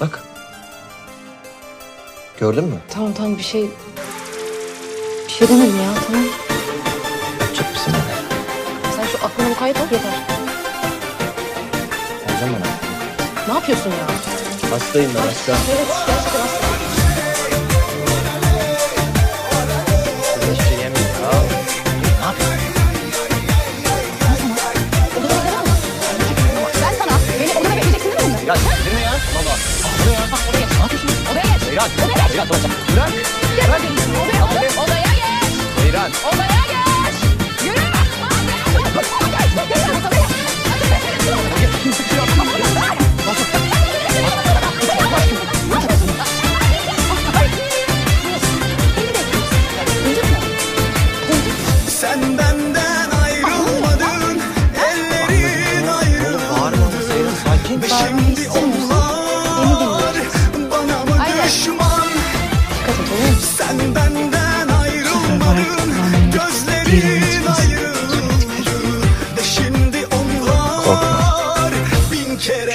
Bak. Gördün mü? Tamam tamam bir şey... Bir şey demedim ya tamam. Yapacak mısın bana? Sen şu aklına mukayyet ol yeter. Ercan bana. Ne yapıyorsun ya? Hastayım ben hasta. Evet gerçekten hasta. Bırak. Bırak. Bırak odaya geç. Beyran. Odaya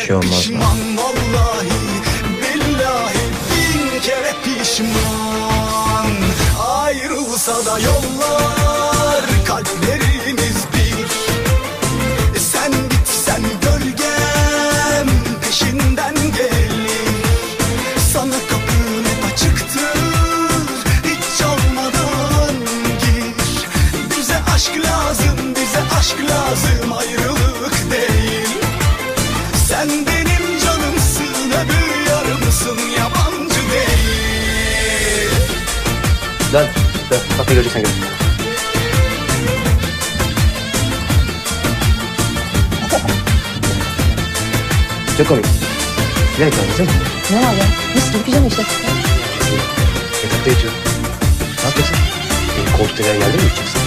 şey olmaz pişman vallahi billahi bin kere pişman. Ayrılsa da yollar kalplerimiz bir. Git sen gölgem peşinden gelir Sana kapım hep açıktır hiç olmadan gir Bize aşk lazım bize aşk lazım ayrılık Dön. Dön. Kapıyı göreceksen gör. Çok komik. Bilerek yaptın değil mi? Ne var ya? Mis gibi pijama işte. Yatakta yatıyorum. Ne yapıyorsun? Benim koltukta geldi mi yiyeceksin?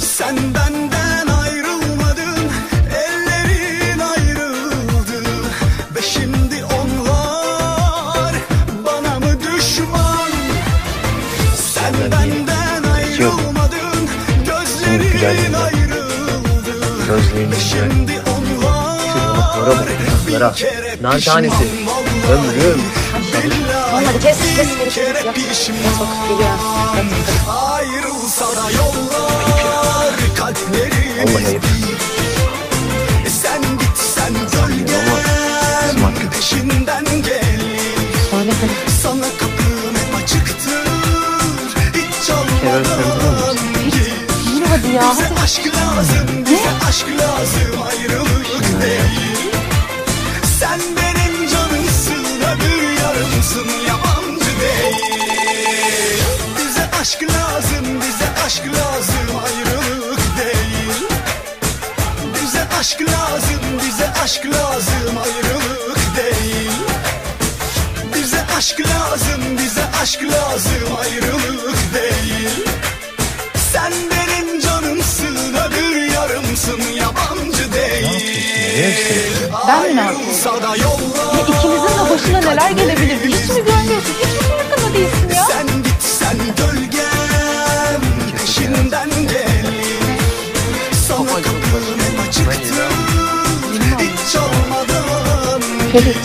Sen benden ayrılmadın, ellerin ayrıldı Ve gözlerin güzelliğine. ayrıldı Gözlerinin Ve güzel. şimdi yanaklara onlar bak, kere Nar tanesi. Ömrüm. Hadi kes, kes, kes, kere yap. bak, geliyor. Ayrılsa da yollar kalplerimiz Vallahi ayıp. Sen git sen gölgem peşinden gel ya. Bize aşk lazım bize aşk lazım ayrılık değil. Sen benim canımsın öbür yarımsın yabancı değil. Bize aşk lazım bize aşk lazım ayrılık değil. Bize aşk lazım bize aşk lazım ayrılık değil. Bize aşk lazım bize aşk lazım ayrılık değil Ben mi ne yollar Ya ikimizin de başına neler gelebilir? Hiç mi görmüyorsun? Hiç mi farkında değilsin ya? Sen git sen gölgem peşinden gel Sana kapım hep açıktır hiç olmadan Ferit.